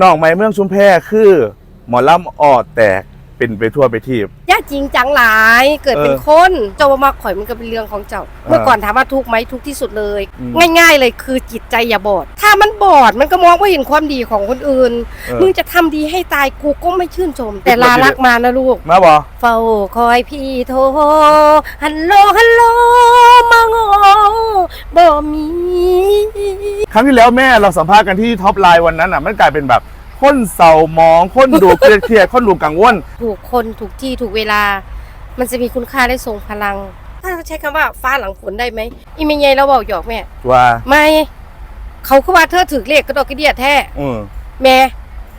น้องไม้เมืองชุมแพคือ หมอลำออดแตก เป็นไปทั่วไปทีบยากจริงจังหลายเกิดเป็นเออคนเจ้ามาข่อยมันก็เป็นเรื่องของเจ้า เมื่อก่อนถามว่าทุกข์ไหมทุกข์ที่สุดเลย อืมง่ายๆเลยคือจิตใจอย่าบอด ถ้ามันบอดมันก็มองว่าเห็นความดีของคนอื่น เออมึงจะทำดีให้ตายกูก็ไม่ชื่นชม แต่ลารักมานะลูก มาบอเฝ้าคอยพี่โทรฮัลโหลฮัลโหลมางอบ่มี ครั้งที่แล้วแม่เราสัมภาษณ์กันที่ท็อปไลน์วันนั้นอะ มันกลายเป็นแบบ คนเศร้ามอง คนดูเครียดเครียดคนดูกังวล ถูกคนถูกที่ถูกเวลา มันจะมีคุณค่าและทรงพลัง ถ้าใช้คำว่าฟ้าหลังฝนได้ไหมอีเมย์ใหญ่เราบอกหยอกแม่ ว่าไม่เขาคือว่าเธอถือเลขกระดอกกระเดียแท้ อืมแม่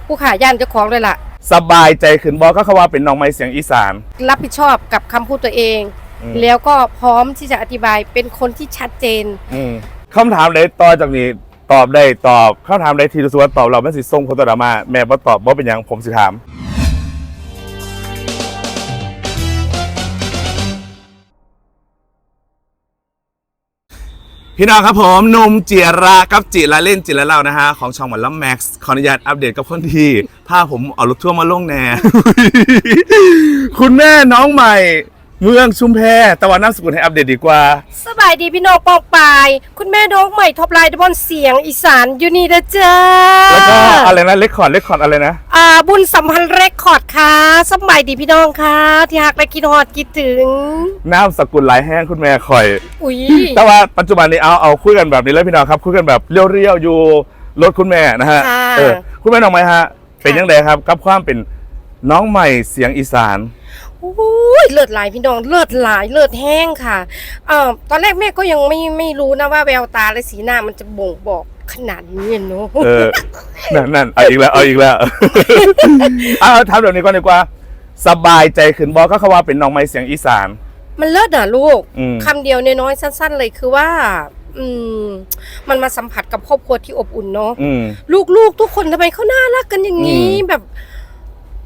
ผู้ขายย่านเจ้าของเลยล่ะ สบายใจขึ้นบอกก็เขาว่าเป็นน้องไม้เสียงอีสาน รับผิดชอบกับคำพูดตัวเอง อืม แล้วก็พร้อมที่จะอธิบายเป็นคนที่ชัดเจน อืมคำถามใดต่อจากนี้ ตอบได้ตอบคำถามใดที่รู้สึกว่าตอบเราไม่สิส่งคนตัวดามา แม่บ่ตอบบ่เป็นหยังผมสิถาม พี่น้องครับผมหนุ่มเจียรากับจิละเล่นจิละเล่านะฮะ ของช่องหมอลำแม็กซ์ขออนุญาตอัปเดตกับคนที่พาผมเอารถทั่วร์มาลงแน่ คุณแม่น้องใหม่ เมืองชุมแพตะวันน้ำสกุลให้อัปเดตดีกว่า สบายดีพี่น้องปองปาย คุณแม่น้องใหม่ท็อปไลน์ดบอนเสียงอีสานอยู่นี่นะจ้าแล้วก็อะไรนะเลคคอร์ดเลคคอร์ดอะไรนะ อ่าบุญสัมพันธ์เรคคอร์ดค่ะ สบายดีพี่น้องค่ะ ที่หักและคิดฮอดคิดถึง น้ำสกุลหลายแห้งคุณแม่คอย อุ้ยแต่ว่าปัจจุบันนี้เอาเอาคุยกันแบบนี้แล้วพี่น้องครับคุยกันแบบเรียวๆอยู่รถคุณแม่นะฮะค่ะเออคุณแม่น้องไหมฮะ เป็นยังไงครับกับความเป็นน้องใหม่เสียงอีสาน อุ้ยเลิศหลายพี่น้องเลิศหลายเลิศแห้งค่ะเอ่อตอนแรกแม่ก็ยังไม่ไม่รู้นะว่าแววตาและสีหน้ามันจะบ่งบอกขนาดนี้เนาะเออนั่นนั่นเอาอีกแล้วเอาอีกแล้วเอาทำแบบนี้ก่อนดีกว่า สบายใจขึ้นบอกก็เขาว่าเป็นน้องใหม่เสียงอีสาน มันเลิศอะลูกอืม คำเดียวน้อยๆสั้น ๆ เลยคือว่า อืม มันมาสัมผัสกับครอบครัวที่อบอุ่นเนาะ อืม ลูกๆ ทุกคนทำไมเขาน่ารักกันอย่างนี้อืม แบบ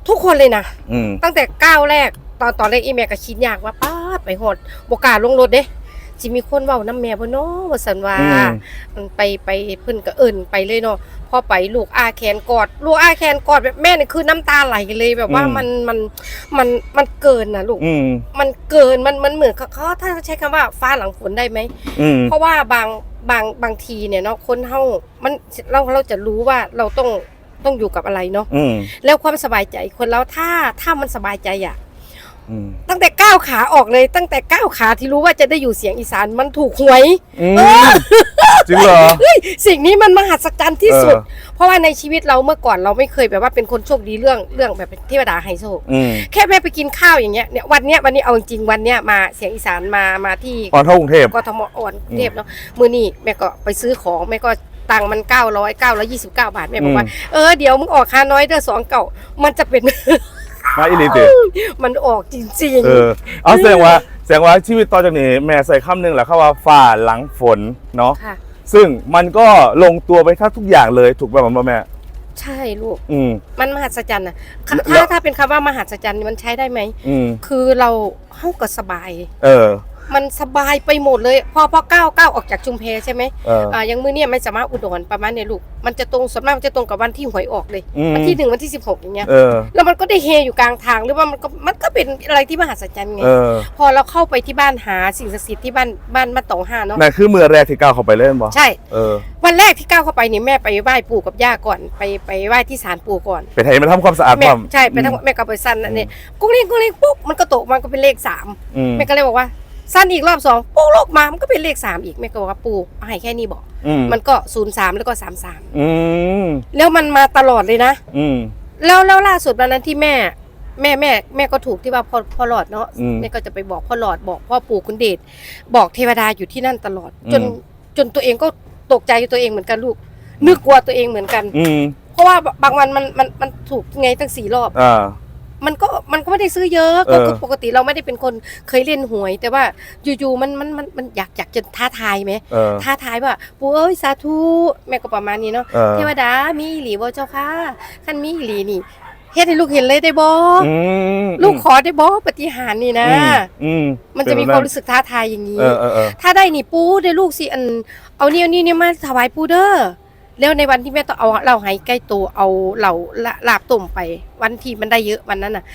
ทุกคนเลยนะ อืม ตั้งแต่ก้าวแรก ตอนตอนแรกอีแม่ก็คิดยากว่าป้าดไปหอดบกล้าลงรถเด้จิมีคนเว้าน้ำแม่บ่เนาะว่าสันว่าอืม มันไปไปเพิ่นก็เอิ้นไปเลยเนาะพอไปลูกอาแขนกอด ลูกอาแขนกอดแบบแม่นี่คือน้ำตาไหลเลยแบบว่ามันมันมันมันเกินนะลูก อืม มันเกินมันมันเหมือนเขาเขาถ้าใช้คำว่าฟ้าหลังฝนได้ไหม อืม เพราะว่าบางบางบางทีเนี่ยเนาะคนเฮามันเราเราจะรู้ว่าเราต้องต้องอยู่กับอะไรเนาะอืม แล้วความสบายใจคนเราถ้าถ้ามันสบายใจอะอืม ตั้งแต่ก้าวขาออกเลย ตั้งแต่ก้าวขาที่รู้ว่าจะได้อยู่เสียงอีสานมันถูกหวยอืมจริงเหรอเฮ้ยสิ่งนี้มันมหัศจรรย์ที่สุดเออเพราะว่าในชีวิตเราเมื่อก่อนเราไม่เคยแบบว่าเป็นคนโชคดีเรื่องเรื่องแบบเทวดาไฮโซอืมแค่แม่ไปกินข้าวอย่างเงี้ยเนี่ยวันเนี้ยวันนี้เอาจริงๆวันเนี้ยมาเสียงอีสานมามาที่ก่อนเข้ากรุงเทพกทมอ่อนกรุงเทพเนาะมือนี่แม่ก็ไปซื้อของแม่ก็ตังค์มันเก้าร้อยเก้าร้อยยี่สิบเก้าบาทแม่บอกว่าอืมเออเดี๋ยวมึงออกค่าน้อยเด้อสองเก่ามันจะเป็น มาอิลิเตมันออกจริงเออเอาแสดงว่าแสดงว่าชีวิตต่อจากนี้ แม่ใส่คำหนึ่งแหละเขาว่าฝ่าหลังฝนเนาะๆค่ะ ซึ่งมันก็ลงตัวไปทั้งทุกอย่างเลยถูกป่ะพ่อแม่ใช่ลูก อืม มันมหัศจรรย์อะถ้าแล้วถ้าถ้าเป็นคำว่ามหัศจรรย์มันใช้ได้ไหม อืม คือเราเฮาก็สบาย เออ มันสบายไปหมดเลย พอพอก้าวก้าวออกจากชุมเพใช่ไหมเอออ่ายังมือเนี่ยไม่สามารถอุดรประมาณเนี่ยลูกมันจะตรงส่วนมากมันจะตรงกับวันที่หวยออกเลย อืม วันที่หนึ่งวันที่สิบหกอย่างเงี้ยเออ แล้วมันก็ได้เฮอยู่กลางทางหรือว่ามันก็มันก็เป็นอะไรที่มหัศจรรย์ไงเออพอเราเข้าไปที่บ้านหาสิ่งศักดิ์สิทธิ์ที่บ้านบ้านมาตองห้าเนาะนั่นคือมือแรกที่ก้าวเข้าไปเล่นบ่ใช่ เออวันแรกที่ก้าวเข้าไปเนี่ยแม่ไปไหว้ปู่กับย่าก่อนไปไปไหว้ที่ศาลปู่ก่อน ไปไทยมาทำความสะอาดแม่ความใช่ไปทั้งแม่ก็ไปสั้นนั่นเนี่ยกุ้งลิงกุ้งลิงปุ๊บมันก็ตกมันก็เป็นเลขสามอืม แม่ก็เลยบอกว่า สั้นอีกรอบสองปุ๊บลกมามันก็เป็นเลขสามอีกแม่ก็บอกว่าปู่เอาให้แค่นี้บอก อืมมันก็ศูนย์สามแล้วก็สามสามอืมแล้วมันมาตลอดเลยนะ อืม แล้วแล้วล่าสุดวันนั้นที่แม่ แม่แม่แม่ก็ถูกที่ว่าพ่อพ่อหลอดเนาะอืมแม่ก็จะไปบอกพ่อหลอดบอกพ่อปู่คุณเดชบอกเทวดาอยู่ที่นั่นตลอด จนอืม จนตัวเองก็ตกใจตัวเองเหมือนกันลูก นึกกลัวตัวเองเหมือนกัน อืมเพราะว่าบางวันมันมันมันถูกไงตั้งสี่รอบ อ่า มันก็มันก็ไม่ได้ซื้อเยอะเอก็อคือปกติเราไม่ได้เป็นคนเคยเล่นหวย แต่ว่าอยู่ๆมันมันมันมันอยากอยากจะท้าทายไหมเออท้าทายว่าปู่เอ้ยสาธุแม่ก็ประมาณนี้เนาะเออเทวดามีอีหลีบ่เจ้าค่ะคันมีอีหลีนี่เฮ็ดให้ลูกเห็นเลยได้บ่อืมลูกขอได้บ่ปฏิหารย์นี่นะอืมอืมมันจะมีความรู้สึกท้าทายอย่างนี้ เออเออเออถ้าได้นี่ปูได้ลูกสิอันเอานี่เอานี่เนี่ยมาถวายปูเด้อ แล้วในวันที่แม่ต้องเอาเราหายใกล้ตัวเอาเหล่าละลาบต้มไป วันที่มันได้เยอะวันนั้นน่ะ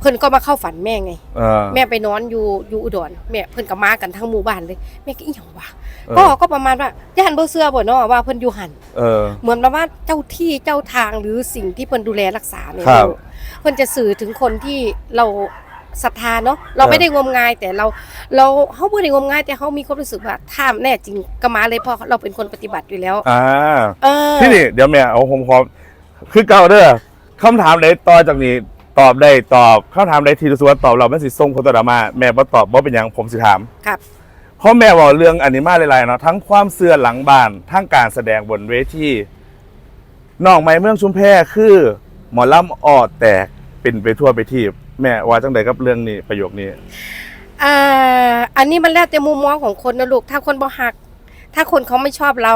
เพิ่นก็มาเข้าฝันแม่ไง เออ แม่ไปนอนอยู่อยู่อุดรแม่เพิ่นก็มากันทั้งหมู่บ้านเลยแม่ก็อีหยังวะเออ ก็ก็ประมาณว่าย่านบ่เชื่อบ่เนาะว่าเพิ่นอยู่หันเออ เหมือนประมาณเจ้าที่เจ้าทางหรือสิ่งที่เพิ่นดูแลรักษาเนี่ยครับ เพิ่นจะสื่อถึงคนที่เรา ศรัทธาเนาะเราเออไม่ได้งมงายแต่เราเราเฮาบ่ได้งมงายแต่เฮามีความรู้สึกว่าถ้าแน่จริงก็มาเลยเพราะเราเป็นคนปฏิบัติอยู่แล้วอ่าเออที่นี่เดี๋ยวแม่เอาผมขอคือเก่าเด้อคำถามใดต่อจากนี้ตอบได้ตอบคำถามใดที่รู้สึกว่าตอบเราไม่สิส่งคนต่อดรามา แม่บ่ตอบบ่เป็นหยังผมสิถามครับเพราะแม่บอกเรื่องอันนี้มาหลายๆเนาะทั้งความเสื่อหลังบ้านทั้งการแสดงบนเวทีน้องไม้เมืองชุมแพคือ หมอลำออดแตกเป็นไปทั่วไปที่ แม่ว่าจังใดกับเรื่องนี้ประโยคนี้อ่าอันนี้มันแล้วแต่มุมมองของคนนะลูก ถ้าคนบ่ฮัก ถ้าคนเขาไม่ชอบเรา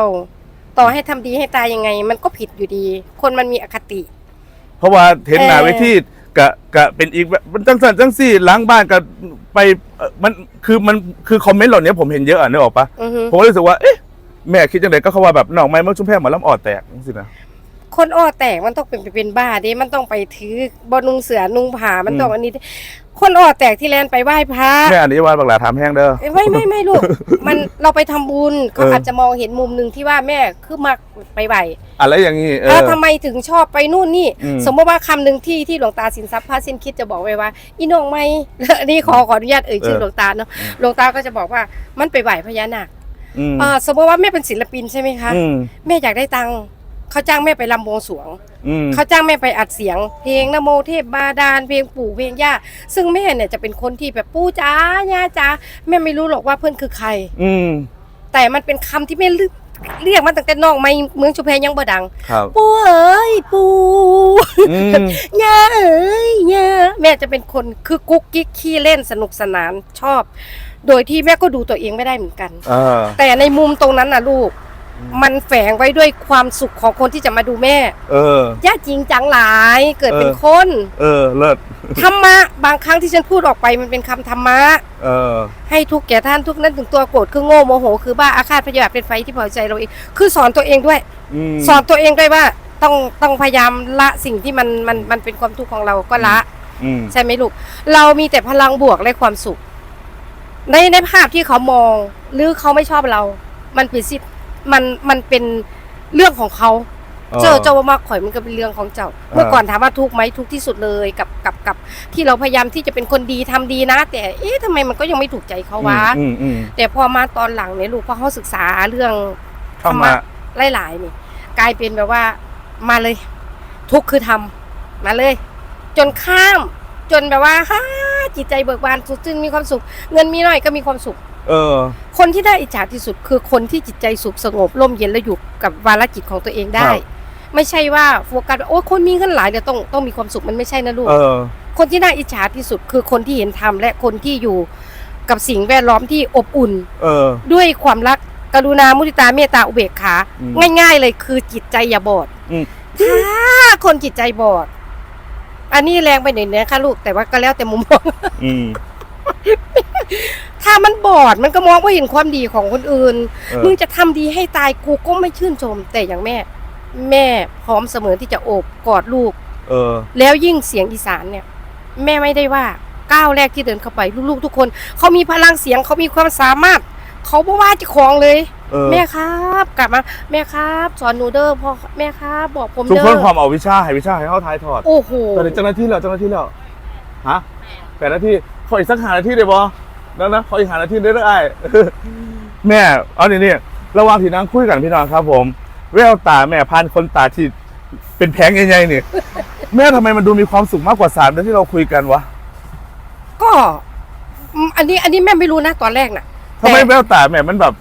ต่อให้ทำดีให้ตายยังไง มันก็ผิดอยู่ดี คนมันมีอคติ เพราะว่าเห็นหน้าเออเวทีกะกะเป็นอีกแบบมันจังสันจังสี่หล้างบ้านกับไปเอ่อมันคือมันคือคอมเมนต์เหล่านี้ผมเห็นเยอะอะนึกออกปะอือฮึผมก็รู้สึกว่าเอ๊ะแม่คิดจังไดก็เขาว่าแบบน้องไม้เมืองชุมแพหมอลำออดแตกจังสินะ คนอ้อแตกมันต้องเป็นเป็นบ้าเด้มันต้องไปถือบอนุงเสือนุงผามันต้องอืมอันนี้คนอ้อแตกที่แลนไปไหว้พระ แม่อันนี้ว่าบักหลาถามแห้งเด้อ เอ้ยไม่ไม่ไม่ลูก มันเราไปทำบุญเขาเอออ อาจจะมองเห็นมุมหนึ่งที่ว่าแม่คือมักไปไหวอะไรอย่างนี้เอเออ อทำไมถึงชอบไปนู่นนี่ อืม สมมติว่าคำหนึ่งที่ที่หลวงตาสินทรัพย์พระสินคิดจะบอกไว้ว่า อีน้องไม่ อันนี้ขอขออนุญาตเอ่ยชื่อเออหลวงตาเนาะหลวงตาก็จะบอกว่ามันไปไหวพญานาคอืมอ่าสมมติว่าแม่เป็นศิลปินใช่ไหมคะ อืม แม่อยากได้ตังค์ เขาจ้างแม่ไปลำบวงสรวง อืม เขาจ้างแม่ไปอัดเสียง เพลงนโมเทพบาดาลเพลงปู่เพลงย่าซึ่งแม่เนี่ยจะเป็นคนที่แบบปู่จ้าย่าจ้าแม่ไม่รู้หรอกว่าเพื่อนคือใคร อืม แต่มันเป็นคำที่แม่เรียกเรียกมาตั้งแต่น้องไม่เมืองชุมแพยังบ่ดัง ครับ ปู่เอ๋ยปู่อืม ย่าเอ๋ยย่าแม่จะเป็นคนคือกุ๊กกิ๊กขี้เล่นสนุกสนานชอบ โดยที่แม่ก็ดูตัวเองไม่ได้เหมือนกัน เออ แต่ในมุมตรงนั้นนะลูก มันแฝงไว้ด้วยความสุขของคนที่จะมาดูแม่ เออ ย่าจริงจังหลายเกิดเป็นเออคน เออ เลิศ ธรรมะ บางครั้งที่ฉันพูดออกไปมันเป็นคำธรรมะ เออ ให้ทุกแก่ท่านทุกนั้นถึงตัวโกรธคือโง่โมโห คือบ้าอาฆาตพยาบาทเป็นไฟที่เผาใจเราเอง คือสอนตัวเองด้วย อืม สอนตัวเองด้วยว่าต้องต้องพยายามละสิ่งที่มันมันมันเป็นความทุกข์ของเราก็ละ อืม ใช่ไหมลูก เรามีแต่พลังบวกและความสุข ในในภาพที่เขามอง หรือเขาไม่ชอบเรา มันเป็นสิทธิ์ มันมันเป็นเรื่องของเขาเจอเจ้ามาข่อยมันก็เป็นเรื่องของเจ้า เมื่อก่อนถามว่าทุกข์ไหมทุกข์ที่สุดเลยกับกับกับ ที่เราพยายามที่จะเป็นคนดีทำดีนะ แต่เอ๊ะทำไมมันก็ยังไม่ถูกใจเขาวะอืมอืมแต่พอมาตอนหลังเนี่ยลูกพอเขาศึกษาเรื่องธรรมะหลายๆนี่กลายเป็นแบบว่ามาเลย ทุกข์คือทำมาเลย จนข้าม จนแบบว่าฮ่าจิตใจเบิกบานสุดจึงมีความสุข เงินมีน้อยก็มีความสุข เออ คนที่ได้อิจฉาที่สุดคือคนที่จิตใจสุขสงบร่มเย็นและอยู่กับวาระจิตของตัวเองได้ ครับ ไม่ใช่ว่าโฟกัสว่าโอ้คนมีเงินหลายเดี๋ยวต้องต้องมีความสุขมันไม่ใช่นะลูก เออ คนที่น่าอิจฉาที่สุดคือคนที่เห็นธรรมและคนที่อยู่กับสิ่งแวดล้อมที่อบอุ่น เออ ด้วยความรักกรุณามุทิตาเมตตาอุเบกขา อืมง่าย ๆ เลยคือจิตใจอย่าบอดอืม ถ้าคนจิตใจบอด อันนี้แรงไปหน่อยนะคะลูกแต่ว่าก็แล้วแต่มุมมอง อืม ถ้ามันบอดมันก็มองว่าเห็นความดีของคนอื่น เออ มึงจะทำดีให้ตายกูก็ไม่ชื่นชม แต่อย่างแม่ แม่พร้อมเสมอที่จะโอบกอดลูก เออ แล้วยิ่งเสียงอีสานเนี่ย แม่ไม่ได้ว่าก้าวแรกที่เดินเข้าไปลูกๆทุกคนเขามีพลังเสียงเขามีความสามารถ เขาบ่ว่าเจะของเลย เออ แม่ครับกลับมา แม่ครับ สอนหนูเด้อพ่อแม่ครับ บอกผมทุกเด้คนอความเอาวิชาให้วิชาให้เข้าท้ายถอดโอ้โหตอนนี้เจ้าหน้าที่แล้วเจ้าหน้าที่แล้วฮะแปดนาทีขออีกสักหานาทีได้บ่ นั่นนะขออีกหานาทีได้ได้แม่เอานี่นี่ระหว่างที่นั่งคุยกันพี่น้องครับ ผม แววตาแม่พันคนตาที่เป็นแผงใหญ่ๆนี่แม่ทำไมมันดูมีความสุขมากกว่าสามเดือนที่เราคุยกันวะก็อืมอันนี้อันนี้แม่ไม่รู้นะตอนแรกน่ะทำไมแต่แววตาแม่มันแบบ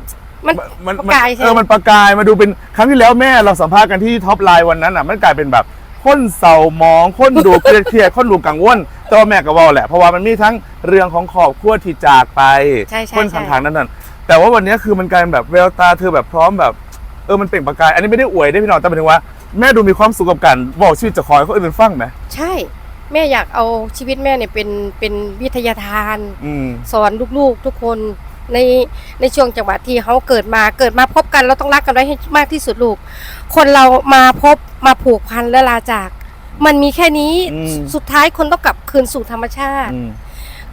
มันมันประกายใช่ไหมเออมันประกายมาดูเป็นครั้งที่แล้วแม่เราสัมภาษณ์กันที่ท็อปไลน์วันนั้นอะ มันกลายเป็นแบบ คนเศร้ามอง คนดูเครียดเครียดคนดูกังวลแต่ว่าแม่ก็เว่าแหละเพราะว่ามันมีทั้งเรื่องของครอบครัวที่จากไปใช่ใช่คนใช่ทางๆนั้นนั่นแต่ว่าวันนี้คือมันกลายเป็นแบบแววตาเธอแบบพร้อมแบบเออมันเปล่งประกาย อันนี้ไม่ได้อวยได้พี่น้องแต่หมายถึงว่าแม่ดูมีความสุขกับการบอกชีวิตเจะคอยเขาอื่นฟังไหมใช่ แม่อยากเอาชีวิตแม่เนี่ยเป็นเป็นวิทยาทาน อืม สอนลูกๆทุกคนในในช่วงจังหวะที่เขาเกิดมาเกิดมาพบกันเราต้องรักกันไว้ให้มากที่สุดลูก คนเรามาพบ มาผูกพันและลาจาก มันมีแค่นี้อืม สุดท้ายคนต้องกลับคืนสู่ธรรมชาติ อืม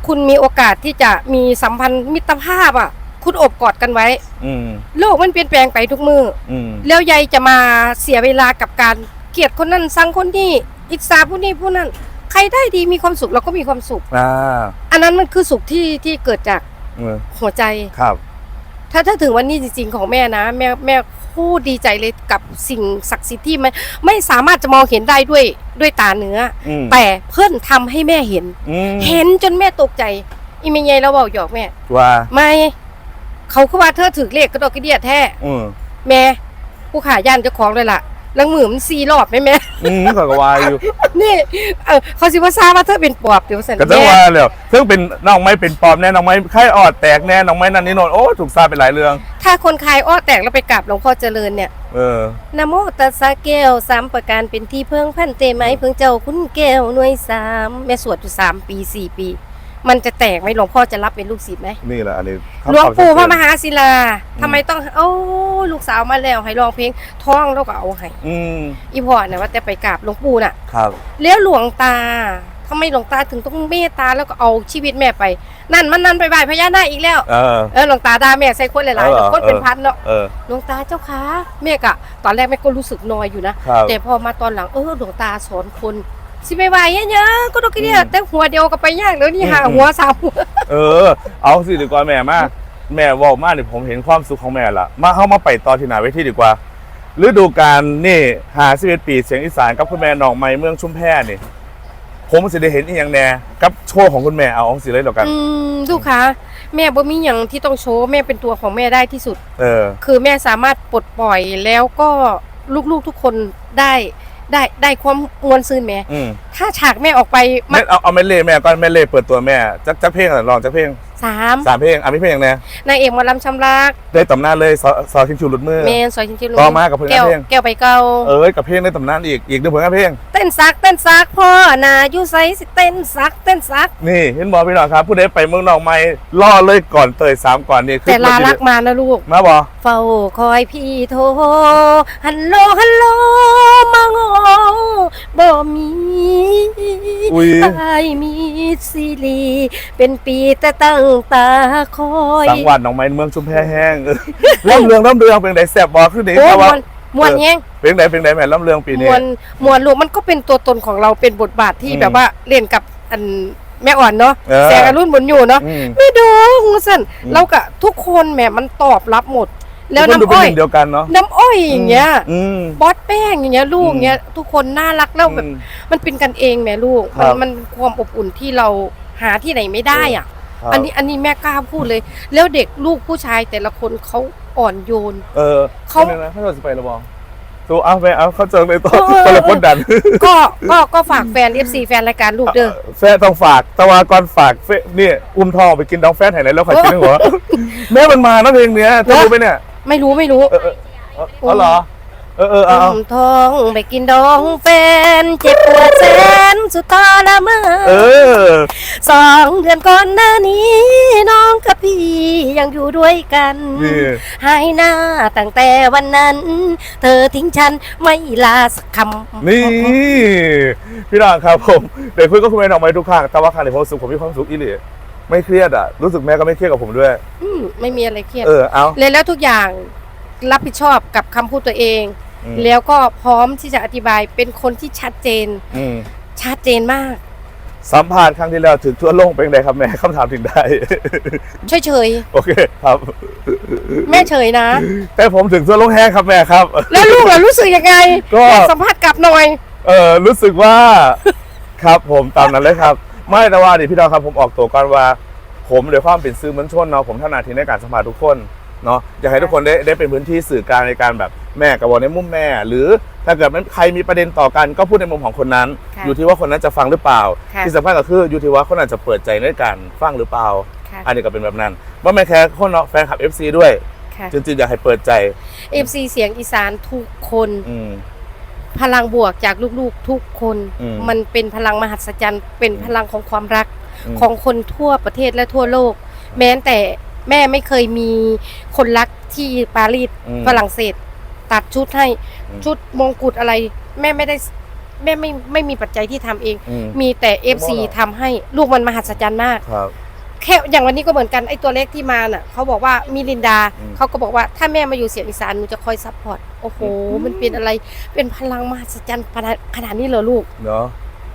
คุณมีโอกาสที่จะมีสัมพันธ์มิตรภาพอะ คุณอบกอดกันไว้ อืมโลกมันเปลี่ยนแปลงไปทุกมือ อืมแล้วยายจะมาเสียเวลากับการเกลียดคนนั้นสังคนนี้อิจฉาผู้นี้ผู้นั้น ใครได้ดีมีความสุขเราก็มีความสุข อ่าอันนั้นมันคือสุขที่ที่เกิดจากเออหัวใจ ครับ ถ้าถ้าถึงวันนี้จริงๆของแม่นะ แม่แม่ โคตรดีใจเลยกับสิ่งศักดิ์สิทธิ์ที่มันไม่สามารถจะมองเห็นได้ด้วยด้วยตาเนื้ออืมแต่เพื่อนทำให้แม่เห็น อืมเห็นจนแม่ตกใจ อีเมยยเราบอกหยอกแม่ ว่าไม่เขาคือว่าเธอถือเลขกระดอกกระเดียแท้ อืมแม่ผู้ขายย่านเจ้าของเลยล่ะ ลังมือมันซีรอบไหมแม่อืมก็ว่าอยู่นี่เออเขาสิว่าทราบว่าเธอเป็นปอบเดี๋ยวสันก็ต้องแม่ว่าเลยซึ่งเป็นน้องไม้เป็นปลอมแน่น้องไม้ไข้ออดแตกแน่น้องไม้นั่นนี่โนนโอ้ถูกซาเป็นหลายเรื่อง ถ้าคนขายอ้อแตกแล้วไปกราบหลวงพ่อเจริญเนี่ย เออ นะโมตัสสะแก้วสามประการเป็นที่เพิ่งพันเตไหมเพิ่งเจ้าคุณแก้วหน่วยสามแม่สวดอยู่สามปีสี่ปี มันจะแตกไหมหลวงพ่อจะรับเป็นลูกศิษย์ไหมนี่แหละอันนี้หลวงปู่พระมหาหาศิลาทำไมต้องโอ้ลูกสาวมาแล้วให้ร้องเพลงท้องแล้วก็เอาให้อืมอีพ่อเนี่ยว่าแต่ไปกราบหลวงปู่น่ะ ครับ แล้วหลวงตาทำไมหลวงตาถึงต้องเมตตาแล้วก็เอาชีวิตแม่ไป นั่นมันนั่นไปบ่ายพญานาคอีกแล้ว เออเออหลวงตาด่าแม่ใส่คนหลายเออๆคนเป็นเออพันเนาะเออหลวงตาเจ้าคะแม่กะ ตอนแรกแม่ก็รู้สึกนอยอยู่นะครับแต่พอมาตอนหลังเออหลวงตาสอนคน สิไม่ไหวเยอะๆก็ต้องกินเนี่ยแต่หัวเดียวก็ไปยากแล้วนี่หาอืมหัวสามหัวเออ เอาสิดีกว่าแม่มากแม่เว่ามาเนี่ยผมเห็นความสุขของแม่ละมาเข้ามาไปต่อที่หนาเวทีดีกว่าฤดูกาลนี่หาสิบเอ็ดปีเสียงอีสานกับคุณแม่หนองไม้เมืองชุมแพนี่ผมสิได้เห็นอีกอย่างแน่กับโชว์ของคุณแม่เอาองสิเลยแล้วกัน อืมลูกคะแม่บ่มีอย่างที่ต้องโชว์แม่เป็นตัวของแม่ได้ที่สุด เออ คือแม่สามารถปลดปล่อยแล้วก็ลูกๆทุกคนได้ ได้ได้ความมวลซื่นแม่อืมถ้าฉากแม่ออกไปมัแม่นเอาเอาแม่เล่แม่ก่อนแม่เล่เปิดตัวแม่จักจักเพลงอะไรลองจักเพลงสามสามเพลงอะมีเพลงอย่างแน่นางเอกหมาลำชำรักได้ตำนานเลยซอซอคิงชูหลุดมือเมนสอยจริงๆต่อมากับผลงานแก้วเพลงแก้วใบเก่าเอ้ยกับเพลงได้ตำนานอีกอีกหนึ่งผลงานเพลงเต้นซักเต้นซักพ่อนาอยู่ไสสิเต้นซักเต้นซักนี่เห็นบอพี่น้องครับผู้ใดไปเมืองนอกไม่ล่อเลยก่อนเตยสามก่อนนี่คือแต่ลารักมานะลูกมาบอเฝ้าคอยพี่โทรฮัลโหลฮัลโหลมางอบ่มีอุ้ย ตายมีซีรีส์เป็นปีแต่ตั้งตาคอยสังหวัดหนองไม้เมืองชุมแพแห้งเออล่ำเรืองล่ำเรืองเป็นไดแสบบอขึ้นนี่โอ้แต่มว่าวนมวนแฮงเป็นไดเป็นไดแม่ล่ำเรืองปีมนี้ วนมวนลูกมันก็เป็นตัวตนของเราเป็นบทบาทที่อืมแบบว่าเล่นกับอันแม่อ่อนเนาะเออ แสงอรุ่นบนอยู่เนาะอืม ไม่ดูสั่นอืม เรากะทุกคนแหมมันตอบรับหมด แล้วทุกคนดูน้ำเป็นอ้อหยนึ่งเดียวกันเนาะน้ำอ้อยอย่างเงี้ยอืมบอสแป้งอย่างเงี้ยลูกอืมเงี้ยทุกคนน่ารักแล้วแบบอืมมันเป็นกันเองแหม่ลูกครัมันบมันความอบอุ่นที่เราหาที่ไหนไม่ได้อะครับอันนี้อันนี้แม่กล้าพูดเลย แล้วเด็กลูกผู้ชายแต่ละคนเขาอ่อนโยน เออเขาเขาเนี่ยนะเขาจะไปหรือเปล่าตัวเอาไปเอาเขาเจอในตัวเออคนละคนดัน ก็ก็ก็ฝากแฟน FC แฟนรายการลูกเด้อแฟนต้องฝากตะวากรฝากเฟนี่อุ้มทองไปกินดองแฟนไหนแล้วขอยกินหัวแม่มันมานะเพลงเนี้ยจะรู้ไหมเนี่ย ไม่รู้ไม่รู้เออเออเออเอาเหรอ เออเออเอาเอา อุ้มทองไปกินดองแฟนเจ็บปวดแสนสุดทรมานเออ สองเดือนก่อนหน้านี้ น้องกับพี่ยังอยู่ด้วยกัน นี่ หายหน้าตั้งแต่วันนั้น เธอทิ้งฉันไม่ลาสักคำนี่ พี่น้องครับผม เดี๋ยวคุยก็คุยกันออกมาทุกครั้งแต่ว่าครั้งนี้ผมรู้สึกผมมีความสุขอีหลี ไม่เครียดอะรู้สึกแม่ก็ไม่เครียดกับผมด้วย อืมไม่มีอะไรเครียดเออเอา เลยแล้วทุกอย่างรับผิดชอบกับคำพูดตัวเอง อืม แล้วก็พร้อมที่จะอธิบายเป็นคนที่ชัดเจน อืมชัดเจนมาก สัมภาษณ์ครั้งที่แล้วถึงทั่วโลกเป็นไงครับแม่คำถามถึงได้ เฉยโอเคครับๆแม่เฉยนะ แต่ผมถึงทั่วโลกแห้งครับแม่ครับ แล้วลูกล่ะรู้สึกยังไงก็แม่สัมภาษณ์กลับหน่อย เออรู้สึกว่า ครับผมตามนั้นเลยครับ ไม่แต่ว่าดิพี่ดาวครับผมออกตัวก่อนว่า ผมโดยความเป็นสื่อมวลชนเนาะผมท่านาทีในการสัมภาษณ์ทุกคนเนาะอยากให้ทุกคนได้ได้เป็นพื้นที่สื่อกลางในการแบบแม่กับบอกในมุมแม่ หรือถ้าเกิดมันใครมีประเด็นต่อกันก็พูดในมุมของคนนั้น ค่ะอยู่ที่ว่าคนนั้นจะฟังหรือเปล่า ค่ะที่สำคัญก็คืออยู่ที่ว่าคนนั้นจะเปิดใจในการฟังหรือเปล่า ค่ะ อันนี้ก็เป็นแบบนั้นว่าไม่แค่คนเนาะแฟนคลับ FC ด้วย ค่ะ จริงๆอยากให้เปิดใจ FC เสียงอีสานทุกคน อืม พลังบวกจากลูกๆทุกคน อืมมันเป็นพลังมหัศจรรย์ เป็นพลังของความรักอืม ของคนทั่วประเทศและทั่วโลก แม้แต่แม่ไม่เคยมีคนรักที่ปารีสอืม ฝรั่งเศส ตัดชุดให้อืม ชุดมงกุฎอะไร แม่ไม่ได้แม่ไม่ไม่มีปัจจัยที่ทำเอง อืมมีแต่ FC ผมว่าทำให้ลูกมันมหัศจรรย์มาก ครับ แค่อย่างวันนี้ก็เหมือนกันไอ้ตัวเล็กที่มาน่ะเขาบอกว่ามิลินดาอืม เขาก็บอกว่าถ้าแม่มาอยู่เสียงอีสานหนูจะคอยซัพพอร์ตโอ้โหอืมมันเป็นอะไรเป็นพลังมหัศจรรย์ขนาดขนาดนี้เหรอลูก เนาะ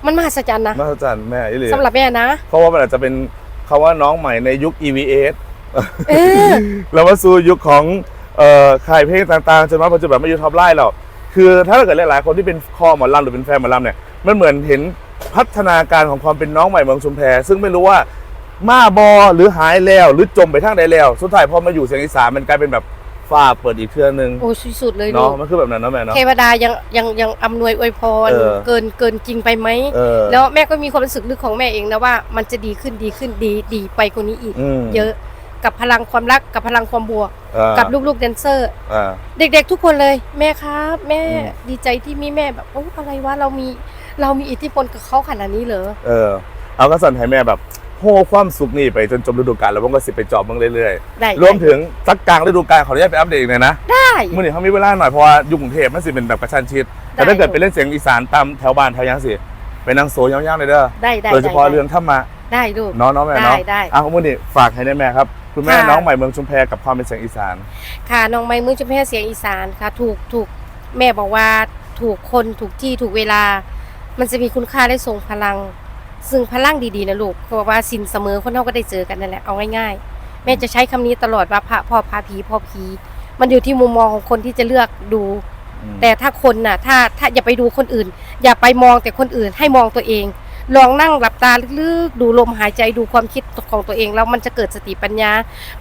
มันมหัศจรรย์นะมหัศจรรย์แม่อีหลีสำหรับแม่นะเพราะว่ามันอาจจะเป็นคำว่าน้องใหม่ในยุค EVS เออ แล้วมาสู่ยุคของเอ่อค่ายเพลงต่างๆจนมาปัจจุบันมาอยู่ท็อปไลน์แล้วคือถ้าเกิดหลายๆ คนที่เป็นคอหมอลำหรือเป็นแฟนหมอลำเนี่ยมันเหมือนเห็นพัฒนาการของความเป็นน้องใหม่เมืองชุมแพซึ่งไม่รู้ว่า มาบอหรือหายแล้วหรือจมไปทางใดแล้ว สุดท้ายพอมาอยู่เสียงอีสานมันกลายเป็นแบบฟ้าเปิดอีกเครื่องนึงโอ้สุดๆเลยลูเนาะกมันคือแบบนั้นเนาะแม่เนาะเทวดายังยังยังอำนวยอวยพรเออเกินเกินจริงไปไหมเออแล้วแม่ก็มีความรู้สึกลึกของแม่เองนะว่ามันจะดีขึ้นดีขึ้นดีดีไปกว่านี้อีกอืมเยอะกับพลังความรักกับพลังความบวกอ่ากับลูกๆแดนเซอร์อ่าเด็กๆทุกคนเลย แม่ครับ แม่อืมดีใจที่มีแม่แบบโอ้อะไรวะเรามีเรามีอิทธิพลกับเขาขนาดนี้เหรอเออเอาก็สั่นให้แม่แบบ โหความสุขนี่ไปจนจบฤดูกาลแล้วผมก็สิไปจอบมึงเรื่อยได้ๆ รวมถึงสักกลางฤดูกาลขออนุญาตไปอัปเดตอีกหน่อยนะ ได้ มื่อนี้เขามีเวลาหน่อยเพราะว่าอยู่กรุงเทพมันสิเป็นแบบกระชันชิด แต่ถ้าเกิดไปเล่นเสียงอีสานตามแถวบ้านแถวยังสิไปนั่งโซยาวๆเลยเด้อได้ได้โดยเฉพาะได้เรื่องถ้ามาได้ลูก เน้องน้องแม่เนาะได้ได้อะมื่อนี้ฝากให้ได้แม่ครับ คุณแม่ค่ะ น้องใหม่เมืองชุมแพกับความเป็นเสียงอีสาน ค่ะน้องไม้มือจุมแพเสียงอีสานค่ะ ถูกถูกแม่บอกว่าถูกคนถูกที่ถูกเวลา มันจะมีคุณค่าและทรงพลัง ซึ่งพลังดีๆนะลูกเขาบอกว่าสินเสมอคนเราก็ได้เจอกันนั่นแหละเอาง่ายๆ แม่จะใช้คำนี้ตลอดว่าพระพ่อพาผีพ่อผีมันอยู่ที่มุมมองของคนที่จะเลือกดูอืมแต่ถ้าคนน่ะ ถ้าถ้าอย่าไปดูคนอื่น อย่าไปมองแต่คนอื่นให้มองตัวเอง ลองนั่งหลับตาลึกๆ ดูลมหายใจดูความคิดของตัวเอง แล้วมันจะเกิดสติปัญญา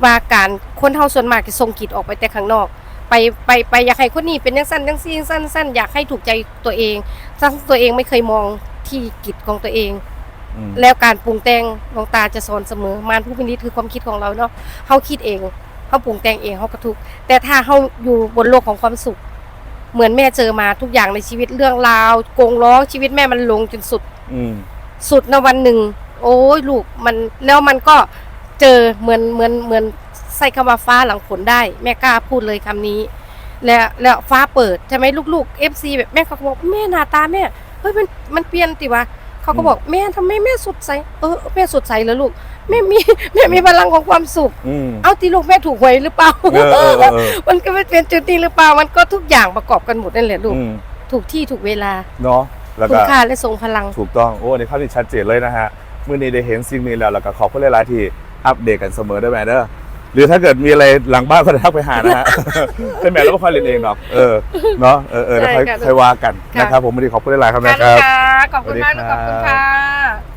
ว่าการคนเท่าส่วนมากจะส่งกิจออกไปแต่ข้างนอก ไปไปไปอยากให้คนนี้เป็นยังสั้นยังซีสั้นสั้นอยากให้ถูกใจตัวเองทั้งตัวเองไม่เคยมองที่กิจของตัวเองอืม แล้วการปรุงแต่งดวงตาจะสอนเสมอมารผู้พินิจคือความคิดของเราเนาะเขาคิดเองเขาปรุงแต่งเองเขาก็ทุกข์แต่ถ้าเขาอยู่บนโลกของความสุข เหมือนแม่เจอมาทุกอย่างในชีวิตเรื่องราวโกงล้อชีวิตแม่มันลงจนสุดอืมสุดนะวันหนึ่ง โอ้ยลูกมันแล้วมันก็เจอเหมือนเหมือนเหมือนใส่คำว่าฟ้าหลังฝนได้ แม่กล้าพูดเลยคำนี้ แล้วแล้วฟ้าเปิดใช่ไหมลูกๆ FC แบบแม่เขาก็บอกแม่หน้าตาแม่เฮ้ยมันมันเปลี่ยนติวะ เขาก็บอกแม่ทำไมแม่สดใสเออแม่สดใสแล้วลูกแม่มีแม่มีพลังของความสุข อืม เอาตีลูกแม่ถูกหวยหรือเปล่าเออเออเออเออ มันก็ไม่เป็นจุดนี้หรือเปล่า มันก็ทุกอย่างประกอบกันหมดนั่นแหละลูก อืมถูกที่ถูกเวลาเนาะแล้วคุก็ณค่าและทรงพลัง ถูกต้องโอ้ในภาพนี้ชัดเจนเลยนะฮะมื่อนี้ได้เห็นสิ่งนี้แล้วแล้วก็ขอบคุณหลายๆที่อัปเดตกันเสมอได้ไหมเด้อ หรือถ้าเกิดมีอะไรหลังบ้านก็ทักไปหานะฮะเป็นแม่แล้วก็ค่อยเรียนเองหรอกเออเนาะเออเออแล้วค่อยใช่ค่ะ ค่อยว่ากันค่ะนะครับผมไม่ได้ขอบคุณหลายๆครับค่ะนะครับลูกค้าขอบคุณมากสวัสดีขอบคุณครัค่ะ